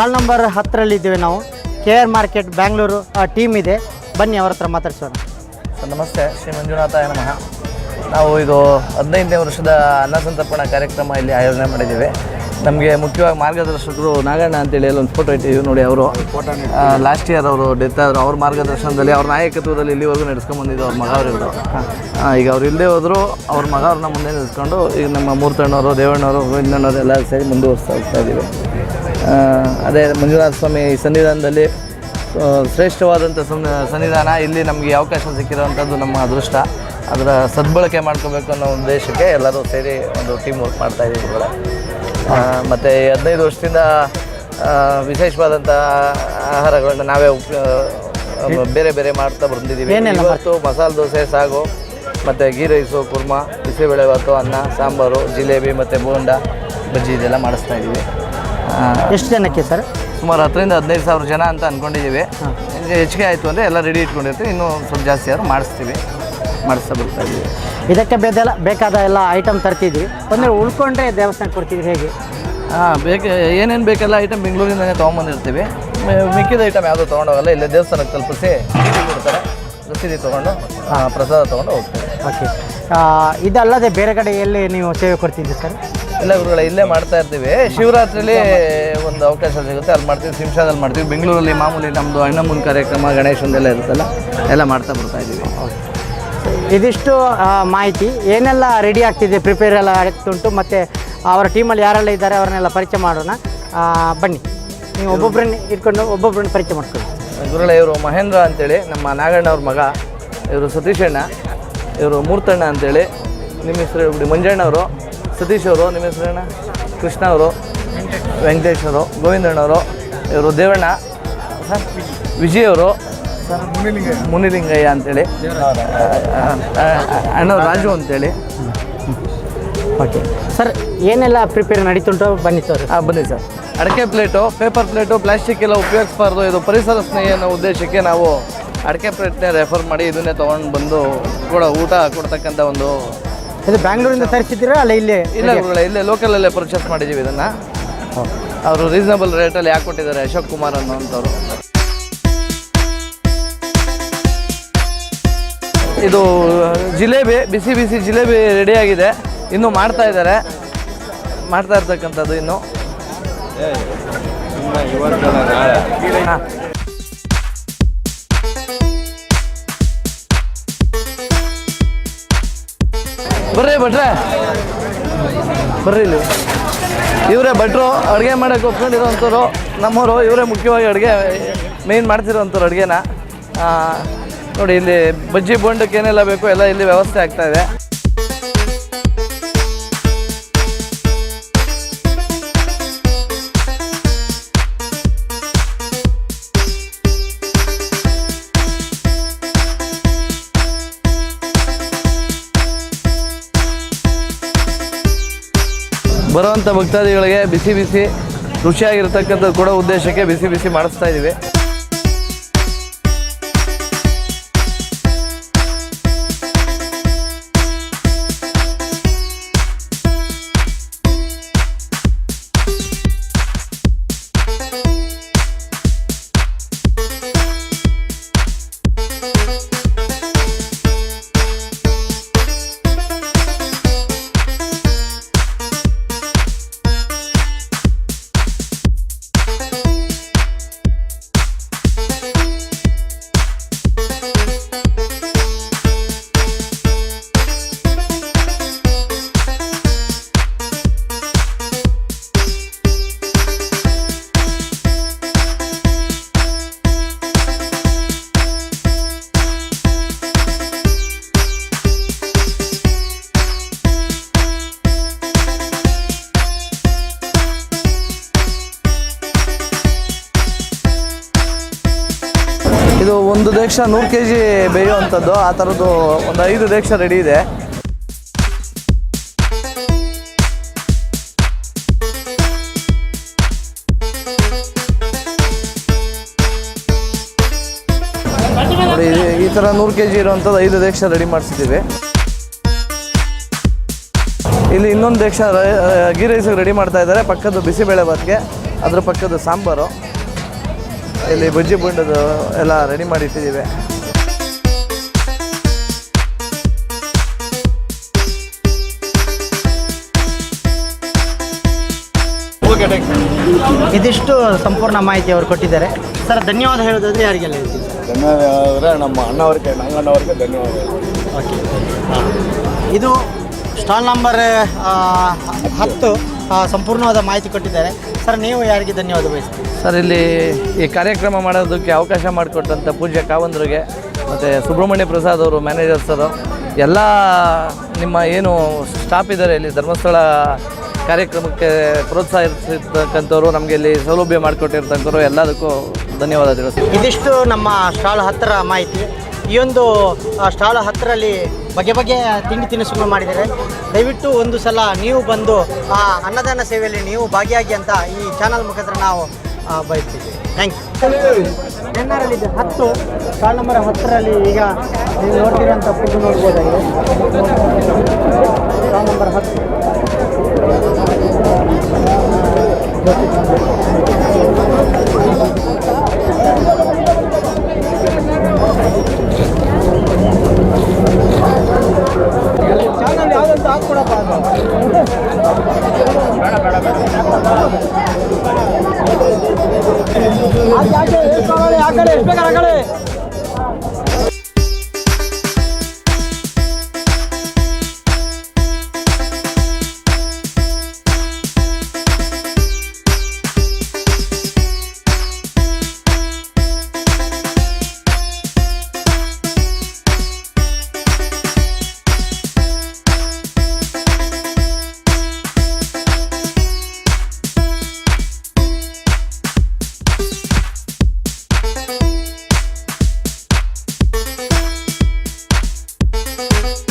ಸಾಲ್ ನಂಬರ್ ಹತ್ತರಲ್ಲಿದ್ದೇವೆ ನಾವು. K R market Bangalore team ಇದೆ. ಬನ್ನಿ ಅವ್ರ ಹತ್ರ ಮಾತಾಡ್ಸೋಣ. ಸರ್, ನಮಸ್ತೆ. ಶ್ರೀ ಮಂಜುನಾಥ ನಮಃ. ನಾವು ಇದು ಹದಿನೈದನೇ ವರ್ಷದ ಅನ್ನ ಕಾರ್ಯಕ್ರಮ ಇಲ್ಲಿ ಆಯೋಜನೆ ಮಾಡಿದ್ದೀವಿ. ನಮಗೆ ಮುಖ್ಯವಾಗಿ ಮಾರ್ಗದರ್ಶಕರು ನಾಗಣ್ಣ ಅಂತೇಳಿ ಒಂದು ಫೋಟೋ ಇಟ್ಟಿದ್ದೀವಿ ನೋಡಿ ಅವರು. ಲಾಸ್ಟ್ ಇಯರ್ ಅವರು ಡೆತ್ ಆದರು. ಅವ್ರ ಮಾರ್ಗದರ್ಶನದಲ್ಲಿ ಅವ್ರ ನಾಯಕತ್ವದಲ್ಲಿ ಇಲ್ಲಿವರೆಗೂ ನಡೆಸ್ಕೊಂಬಂದಿದ್ದು ಅವ್ರ ಮಗ ಅವರು ಈಗ ಅವ್ರು ಇಲ್ಲದೆ ಹೋದರೂ, ಅವ್ರ ಮಗ ಅವ್ರನ್ನ ಮುಂದೆ ನಿಲ್ಸ್ಕೊಂಡು ಈಗ ನಮ್ಮ ಮೂರ್ತಣ್ಣವರು, ದೇವಣ್ಣವರು, ಗೋವಿಂದಣ್ಣವರು ಎಲ್ಲ ಸೇರಿ ಮುಂದುವರಿಸ್ತಾ ಹೋಗ್ತಾ ಇದ್ದೀವಿ. ಅದೇ ಮಂಜುನಾಥ ಸ್ವಾಮಿ ಸನ್ನಿಧಾನದಲ್ಲಿ ಶ್ರೇಷ್ಠವಾದಂಥ ಸನ್ ಸನ್ನಿಧಾನ ಇಲ್ಲಿ ನಮಗೆ ಅವಕಾಶ ಸಿಕ್ಕಿರೋವಂಥದ್ದು ನಮ್ಮ ಅದೃಷ್ಟ. ಅದರ ಸದ್ಬಳಕೆ ಮಾಡ್ಕೋಬೇಕು ಅನ್ನೋ ಉದ್ದೇಶಕ್ಕೆ ಎಲ್ಲರೂ ಸೇರಿ ಒಂದು ಟೀಮ್ ವರ್ಕ್ ಮಾಡ್ತಾ ಇದ್ದೀವಿ ಕೂಡ. ಮತ್ತು ಹದಿನೈದು ವರ್ಷದಿಂದ ವಿಶೇಷವಾದಂಥ ಆಹಾರಗಳನ್ನ ನಾವೇ ಉಪ ಬೇರೆ ಬೇರೆ ಮಾಡ್ತಾ ಬಂದಿದ್ದೀವಿ. ಇವತ್ತು ಮಸಾಲೆ ದೋಸೆ ಸಾಗು ಮತ್ತು ಗೀ ರೈಸು ಕುರ್ಮಾ ಬಿಸಿಬೇಳೆಭಾತು ಅನ್ನ ಸಾಂಬಾರು ಜಿಲೇಬಿ ಮತ್ತು ಬೋಂಡ ಬಜ್ಜಿ ಇದೆಲ್ಲ ಮಾಡಿಸ್ತಾ ಇದ್ದೀವಿ. ಎಷ್ಟು ಜನಕ್ಕೆ ಸರ್? ಸುಮಾರು ಹತ್ತರಿಂದ ಹದಿನೈದು ಸಾವಿರ ಜನ ಅಂತ ಅಂದ್ಕೊಂಡಿದ್ದೀವಿ ಹೆಚ್ಚಿಗೆ ಆಯಿತು ಅಂದರೆ ಎಲ್ಲ ರೆಡಿ ಇಟ್ಕೊಂಡಿರ್ತೀವಿ. ಇನ್ನೂ ಸ್ವಲ್ಪ ಜಾಸ್ತಿ ಆದರೂ ಮಾಡಿಸ್ತೀವಿ. ಮಾಡಿಸ್ತಾ ಬರ್ತಾ ಇದ್ದೀವಿ. ಇದಕ್ಕೆ ಬೇದೆಲ್ಲ ಬೇಕಾದ ಎಲ್ಲ ಐಟಮ್ ತರ್ತಿದ್ವಿ. ಅಂದರೆ ಉಳ್ಕೊಂಡ್ರೆ ದೇವಸ್ಥಾನಕ್ಕೆ ಕೊಡ್ತೀವಿ ಹೇಗೆ? ಹಾಂ ಬೇಕು ಏನೇನು ಬೇಕೆಲ್ಲ ಐಟಮ್ ಬೆಂಗಳೂರಿಂದನೇ ತೊಗೊಂಬಂದಿರ್ತೀವಿ. ಮಿಕ್ಕಿದ ಐಟಮ್ ಯಾವುದೂ ತೊಗೊಂಡೋಗಲ್ಲ ಇಲ್ಲೇ ದೇವಸ್ಥಾನಕ್ಕೆ ತಲುಪಿಸಿ ಕೊಡ್ತಾರೆ. ರಸೀದಿ ತೊಗೊಂಡು ಪ್ರಸಾದ ತೊಗೊಂಡು ಹೋಗ್ತೀವಿ. ಓಕೆ. ಇದಲ್ಲದೆ ಬೇರೆ ಕಡೆ ಎಲ್ಲಿ ನೀವು ಸೇವೆ ಕೊಡ್ತಿದ್ದೀವಿ ಸರ್? ಇಲ್ಲ ಗುರುಗಳ ಇಲ್ಲೇ ಮಾಡ್ತಾ ಇರ್ತೀವಿ. ಶಿವರಾತ್ರಿಲಿ ಒಂದು ಅವಕಾಶ ಸಿಗುತ್ತೆ. ಅಲ್ಲಿ ಮಾಡ್ತೀವಿ ಸಿಂಶಾದಲ್ಲಿ ಮಾಡ್ತೀವಿ. ಬೆಂಗಳೂರಲ್ಲಿ ಮಾಮೂಲಿ ನಮ್ಮದು ಅಣ್ಣಮ್ಮನ ಕಾರ್ಯಕ್ರಮ ಗಣೇಶಂದೆಲ್ಲ ಇರುತ್ತಲ್ಲ ಎಲ್ಲ ಮಾಡ್ತಾ ಬರ್ತಾ ಇದ್ದೀವಿ. ಇದಿಷ್ಟು ಮಾಹಿತಿ. ಏನೆಲ್ಲ ರೆಡಿ ಆಗ್ತಿದೆ ಪ್ರಿಪೇರ್ ಎಲ್ಲ ಆಗ್ತುಂಟು ಮತ್ತು ಅವರ ಟೀಮಲ್ಲಿ ಯಾರೆಲ್ಲ ಇದ್ದಾರೆ ಅವರನ್ನೆಲ್ಲ ಪರಿಚಯ ಮಾಡೋಣ. ಬನ್ನಿ. ನೀವು ಒಬ್ಬೊಬ್ಬರನ್ನ ಇಟ್ಕೊಂಡು ಒಬ್ಬೊಬ್ಬರನ್ನ ಪರಿಚಯ ಮಾಡ್ಕೊಳ್ಳಿ. ಗುರುಗಳ ಇವರು ಮಹೇಂದ್ರ ಅಂತೇಳಿ ನಮ್ಮ ನಾಗಣ್ಣ ಅವ್ರ ಮಗ. ಇವರು ಸತೀಶಣ್ಣ. ಇವರು ಮೂರ್ತಣ್ಣ ಅಂತೇಳಿ. ನಿಮ್ಮ ಹೆಸರು ಮಂಜಣ್ಣವರು. ಸತೀಶ್ ಅವರು ನಿಮ್ಮ ಹೆಸರೇಣ ಕೃಷ್ಣ ಅವರು ವೆಂಕಟೇಶ್ ಅವರು ಗೋವಿಂದಣ್ಣವರು ಇವರು ದೇವಣ್ಣ ಸರ್ ವಿಜಯ್ ಅವರು ಸರ್ ಮುನಿಲಿಂಗಯ್ಯ ಅಂತೇಳಿ. ಅಣ್ಣ ರಾಜು ಅಂತೇಳಿ. ಓಕೆ ಸರ್ ಏನೆಲ್ಲ ಪ್ರಿಪೇರ್ ನಡೀತುಂಟು? ಬನ್ನಿ ಸರ್ ಹಾಂ ಬನ್ನಿ ಸರ್ ಅಡಿಕೆ ಪ್ಲೇಟು ಪೇಪರ್ ಪ್ಲೇಟು ಪ್ಲಾಸ್ಟಿಕ್ ಎಲ್ಲ ಉಪಯೋಗಿಸಬಾರ್ದು. ಇದು ಪರಿಸರ ಸ್ನೇಹಿ ಅನ್ನೋ ಉದ್ದೇಶಕ್ಕೆ ನಾವು ಅಡಿಕೆ ಪ್ಲೇಟ್ನೇ ರೆಫರ್ ಮಾಡಿ ಇದನ್ನೇ ತೊಗೊಂಡು ಬಂದು ಕೂಡ ಊಟ ಕೊಡ್ತಕ್ಕಂಥ ಒಂದು ಇದು ಬ್ಯಾಂಗ್ಳೂರಿಂದ ತರಿಸಿದ್ದೀರಾ ಅಲ್ಲ ಇಲ್ಲೇ? ಇಲ್ಲ ಗುರುಗಳೇ ಇಲ್ಲೇ ಲೋಕಲಲ್ಲೇ ಪರ್ಚೇಸ್ ಮಾಡಿದ್ದೀವಿ ಇದನ್ನು. ಅವರು ರೀಸನಬಲ್ ರೇಟಲ್ಲಿ ಯಾಕೆ ಕೊಟ್ಟಿದ್ದಾರೆ ಅಶೋಕ್ ಕುಮಾರ್ ಅನ್ನೋಂಥವ್ರು ಇದು ಜಿಲೇಬಿ ಬಿಸಿ ಬಿಸಿ ಜಿಲೇಬಿ ರೆಡಿಯಾಗಿದೆ ಇನ್ನೂ ಮಾಡ್ತಾ ಇದ್ದಾರೆ. ಮಾಡ್ತಾ ಇರ್ತಕ್ಕಂಥದ್ದು ಇನ್ನು. ಹಾಂ. ಭಟ್ರೆ ಬರ್ರಿ ಇಲ್ಲಿ ಇವರೇ ಭಟ್ರು ಅಡುಗೆ ಮಾಡೋಕೆ ಒಪ್ಕೊಂಡಿರೋವಂಥವ್ರು ನಮ್ಮವರು ಇವರೇ ಮುಖ್ಯವಾಗಿ ಅಡುಗೆ ಮೇಯ್ನ್ ಮಾಡ್ತಿರೋವಂಥವ್ರು ಅಡುಗೆನ. ನೋಡಿ ಇಲ್ಲಿ ಬಜ್ಜಿ ಬೋಂಡಕ್ಕೆ ಏನೆಲ್ಲ ಬೇಕು ಎಲ್ಲ ಇಲ್ಲಿ ವ್ಯವಸ್ಥೆ ಆಗ್ತಾ ಭಕ್ತಾದಿಗಳಿಗೆ ಬಿಸಿ ಬಿಸಿ ರುಚಿಯಾಗಿರ್ತಕ್ಕಂಥದ್ದು ಕೂಡ ಉದ್ದೇಶಕ್ಕೆ ಬಿಸಿ ಬಿಸಿ ಮಾಡಿಸ್ತಾ ಇದ್ದೀವಿ. ಒಂದು ದೇಶ ನೂರು ಕೆ ಜಿ ಬೇಯುವಂಥದ್ದು. ಆ ಥರದ್ದು ಒಂದು ಐದು ದೇಶ ರೆಡಿ ಇದೆ. ನೋಡಿ, ಈ- ಥರ ನೂರು ಕೆ ಜಿ ಇರುವಂಥದ್ದು ಐದು ದೇಶ ರೆಡಿ ಮಾಡಿಸಿದ್ದೀವಿ. ಇಲ್ಲಿ ಇನ್ನೊಂದು ದೇಶ ಗೀ ರೈಸಿಗೆ ರೆಡಿ ಮಾಡ್ತಾ ಇದ್ದಾರೆ. ಪಕ್ಕದ ಬಿಸಿಬೇಳೆ ಭಾತ್ಗೆ ಅದ್ರ ಪಕ್ಕದ ಸಾಂಬಾರು. ಇಲ್ಲಿ ಬಜ್ಜಿ ಬಂಡದು ಎಲ್ಲ ರೆಡಿ ಮಾಡಿ ಇಟ್ಟಿದ್ದೀವಿ. ಇದಿಷ್ಟು ಸಂಪೂರ್ಣ ಮಾಹಿತಿ ಅವರು ಕೊಟ್ಟಿದ್ದಾರೆ. ಸರ್ ಧನ್ಯವಾದ ಹೇಳೋದಾದ್ರೆ ಯಾರಿಗೆಲ್ಲ ಹೇಳ್ತೀವಿ ಧನ್ಯವಾದ ನಮ್ಮ ಅಣ್ಣವ್ರಿಗೆ ನಂಗಣ್ಣವ್ರಿಗೆ ಧನ್ಯವಾದ ಓಕೆ. ಇದು ಸ್ಟಾಲ್ ನಂಬರ್ ಹತ್ತು ಆ, ಸಂಪೂರ್ಣವಾದ ಮಾಹಿತಿ ಕೊಟ್ಟಿದ್ದಾರೆ. ಸರ್ ನೀವು ಯಾರಿಗೆ ಧನ್ಯವಾದ ಬಯಸ್ತೀವಿ ಸರ್ ಇಲ್ಲಿ ಈ ಕಾರ್ಯಕ್ರಮ ಮಾಡೋದಕ್ಕೆ ಅವಕಾಶ ಮಾಡಿಕೊಟ್ಟಂಥ ಪೂಜ್ಯ ಕಾವಂದ್ರಿಗೆ ಮತ್ತು ಸುಬ್ರಹ್ಮಣ್ಯ ಪ್ರಸಾದ್ ಅವರು ಮ್ಯಾನೇಜರ್ ಸರು ಎಲ್ಲ ನಿಮ್ಮ ಏನು ಸ್ಟಾಫ್ ಇದ್ದಾರೆ ಇಲ್ಲಿ ಧರ್ಮಸ್ಥಳ ಕಾರ್ಯಕ್ರಮಕ್ಕೆ ಪ್ರೋತ್ಸಾಹಿಸಿರ್ತಕ್ಕಂಥವ್ರು ನಮಗೆ ಇಲ್ಲಿ ಸೌಲಭ್ಯ ಮಾಡಿಕೊಟ್ಟಿರ್ತಕ್ಕಂಥವ್ರು ಎಲ್ಲದಕ್ಕೂ ಧನ್ಯವಾದ ಸರ್. ಇದಿಷ್ಟು ನಮ್ಮ ಸ್ಟಾಲ್ ಹತ್ತಿರ ಮಾಹಿತಿ. ಈ ಒಂದು ಆ, ಸ್ಟಾಲ್ ಹತ್ತರಲ್ಲಿ ಬಗೆ ಬಗೆಯ ತಿಂಡಿ ತಿನಿಸುಗಳು ಮಾಡಿದ್ದಾರೆ. ದಯವಿಟ್ಟು ಒಂದು ಸಲ ನೀವು ಬಂದು ಆ ಅನ್ನದಾನ ಸೇವೆಯಲ್ಲಿ ನೀವು ಭಾಗಿಯಾಗಿ ಅಂತ ಈ ಚಾನಲ್ ಮುಖಾಂತರ ನಾವು ಬಯಸ್ತೀವಿ ಥ್ಯಾಂಕ್ ಯು ಎನ್ನರಲ್ಲಿದೆ ಹತ್ತು ಕಾಲ್ ನಂಬರ್ ಹತ್ತರಲ್ಲಿ ಈಗ ನೀವು ನೋಡ್ತಿರೋಂಥ ಫುಡ್ ನೋಡ್ಬೋದಾಗಿದೆ. ಕಾಲ್ ನಂಬರ್ ಹತ್ತು. thank